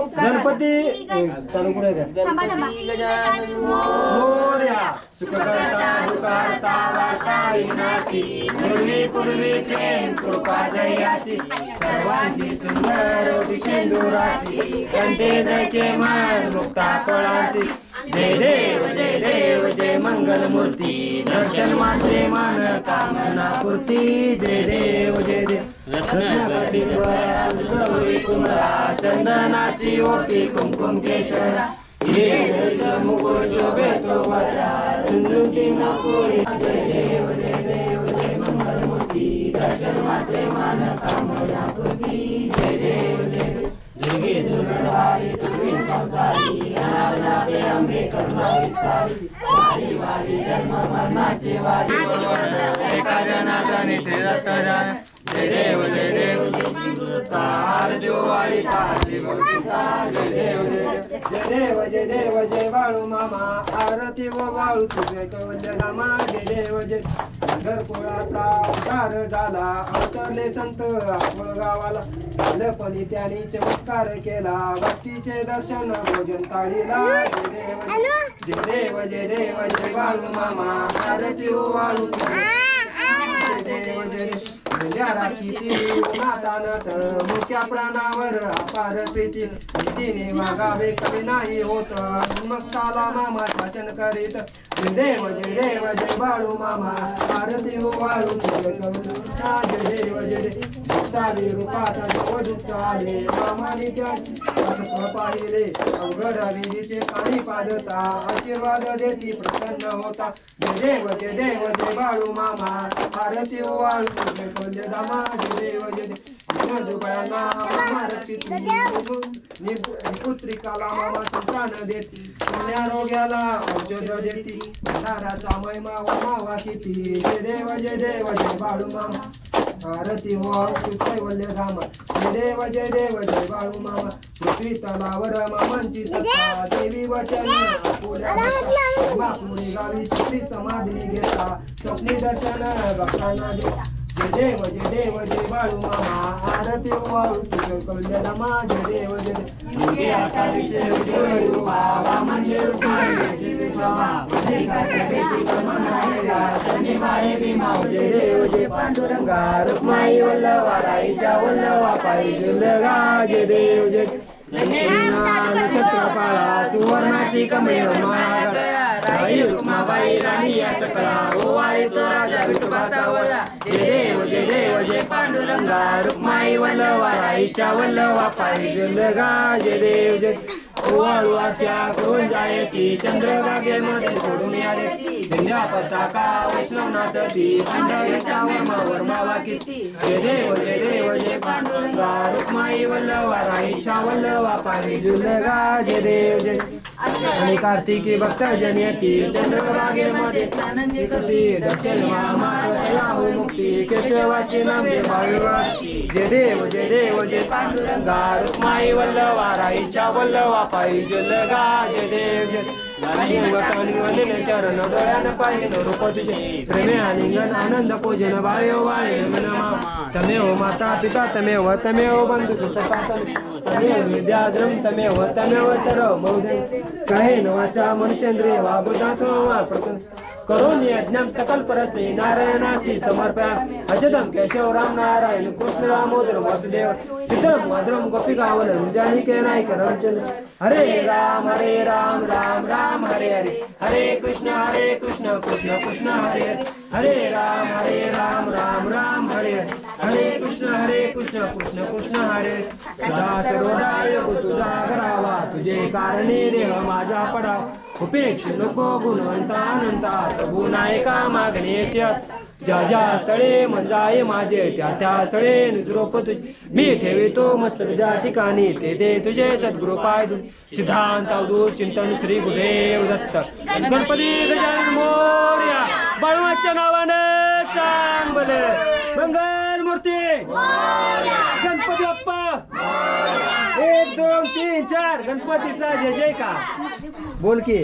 गणपती चालू करूया का? थांबा थांबा. मोर्या. सुख करता दुकारता वार्ता विनाशी. पूर्वी पूर्वी प्रेम कृपा जयाची. सर्वांची सुंदर विशेंदुराची कंठे जयचे मान मुक्ता फळाची जय देव जय देव जय मंगल मूर्ती दर्शन मात्रे मान कामना पूर्ती. जय देव जय देव. रत्नाकटीवर कुंभरा चंदनाची ओटी कुमकुम केशरा मुकुट शोभे तो वरा जय देव जय देव जय मंगल मूर्ती दर्शन मात्रे मान कामना पूर्ती जय देव जय देव. दुर्गे दुर्गधारी दुर्गे संसारी. अनावनाथे अंबे करुणा विस्तारी वारी वारी जन्म मरणाचे वारी. एका जनार्दने श्री दत्तराय जय देव जय देव तार जोवाई तारली भक्तिता जय देव जय जय देव जय देव जय बाळू मामा आरती व बाळू तुझे कवल्य रामा जय देव जय घरकुळाचा उद्धार झाला अवतरले संत आपण गावाला लपणी त्यांनी चमत्कार केला भक्तीचे दर्शन भोजन ताळीला जय देव जय देव जय देव जय बाळू मामा आरती व बाळू जय देव जय देव जराची नातानत प्राणावर अपार प्रीती. भीतीने वागावे कमी नाही होत. मग काला मामा शासन करीत. देव जय देव जय बाळू मामा आरती हो बाळू तुझे करुणा जय देव जय देव. भक्ताली रूपात वधूत आले मामानी त्या पाहिले अवघड विधीचे पाणी पादता आशीर्वाद देती प्रसन्न होता. जय देव जय देव जय बाळू मामा आरती हो बाळू तुझे करुणा दामा जय देव जय देव मामा रक्षिती पुत्रिकाला मामा संतान देती. सोन्या रोग्याला औषध देती. भंडाराचा महिमा वामावा किती. जय देव जय देव जय बाळू मामा. आरती हो कैवल्य धाम. जय देव जय देव जय बाळू मामा. पृथ्वी तलावर मामांची सत्ता. देवी वचन पुढ्या गावी श्री समाधी घेता. स्वप्नी दर्शन भक्तांना देता. जय देव जय देव जय बाळू मामा आरती वाळू तुझं कवल्य रामा जय देव. जय देव मुखे आकारीचे उज्ज्वल रूपा वामन देवी माये जय देव जय पांडुरंगा रुक्माई वल्लवा राईच्या वल्लवा पायी जुलगा जय देव जय नक्षत्रपाळा सुवर्णाची कमळे राई रुक्माबाई राणी या सकळा ओवाळी तो राजा विठोबा सावळा. जय देव जय पांडुरंगा रुक्माई वल्लवा राईच्या वल्लवा पारी जुलगा जय देव जय ओवाळू आत्या करून जायती चंद्रभागेमध्ये सोडून आले दिंड्या पताका वैष्णव नाचती पांडवीचा वर्मा वर्मावा किती. जय देव जय देव जय पांडुरंगा रुक्माई वल्लवा राईच्या वल्लवा पारी जुलगा जय देव जय आणि कार्तिकी भक्त जन्यती चंद्रभागेमध्ये स्नान मुक्ती केशवाची नामे जय देव जय देव जय पांडुरंगा. रुक्माई वल्लवा राईच्या वल्लवा पायी जलगा. जय देव जय आणि वंदन चरण डोळ्यानं पाहिलं रूप तुझे प्रेमे आलिंगन आनंद पूजन बाळयो बाळे नमा. तमेव माता पिता तमेव तमेव बंधू सखा तमेव विद्याद्रम तमेव तमेव सर्व बहुधन कहे नवाचा मनुचंद्रिय वाबुदात्मा प्रकन करून यज्ञम सकल परस्त्री नारायणासी समर्पयाम. अजदम केशव राम नारायण कृष्ण दामोदर वासुदेव. सिद्धम मधुरम गोपिकावलम जानिके नायक रामचंद्र हरे राम हरे राम राम राम. हरे हरे. हरे कृष्ण हरे कृष्ण कृष्ण कृष्ण हरे. हरे हरे राम हरे राम राम राम हरे. हरे हरे कृष्ण हरे कृष्ण कृष्ण कृष्ण हरे. सदा सर्वदाय तुझा करावा तुझे कारणे देह माझा पडावा. उपेक्ष नको गुणवंता अनंता प्रभू नायका मागण्याचे ज्या ज्या स्थळे मंजाये माझे त्या त्या स्थळे निजरोप तुझे मी ठेवितो मस्त ज्या ठिकाणी ते दे तुझे सद्गुरु पाय सिद्धांत अवधूत चिंतन श्री गुरुदेव दत्त. गणपती गजानन मोर्या बाळूमाच्या नावानं चांगले मंगल मूर्ती गणपतीचा जय जय का बोल की.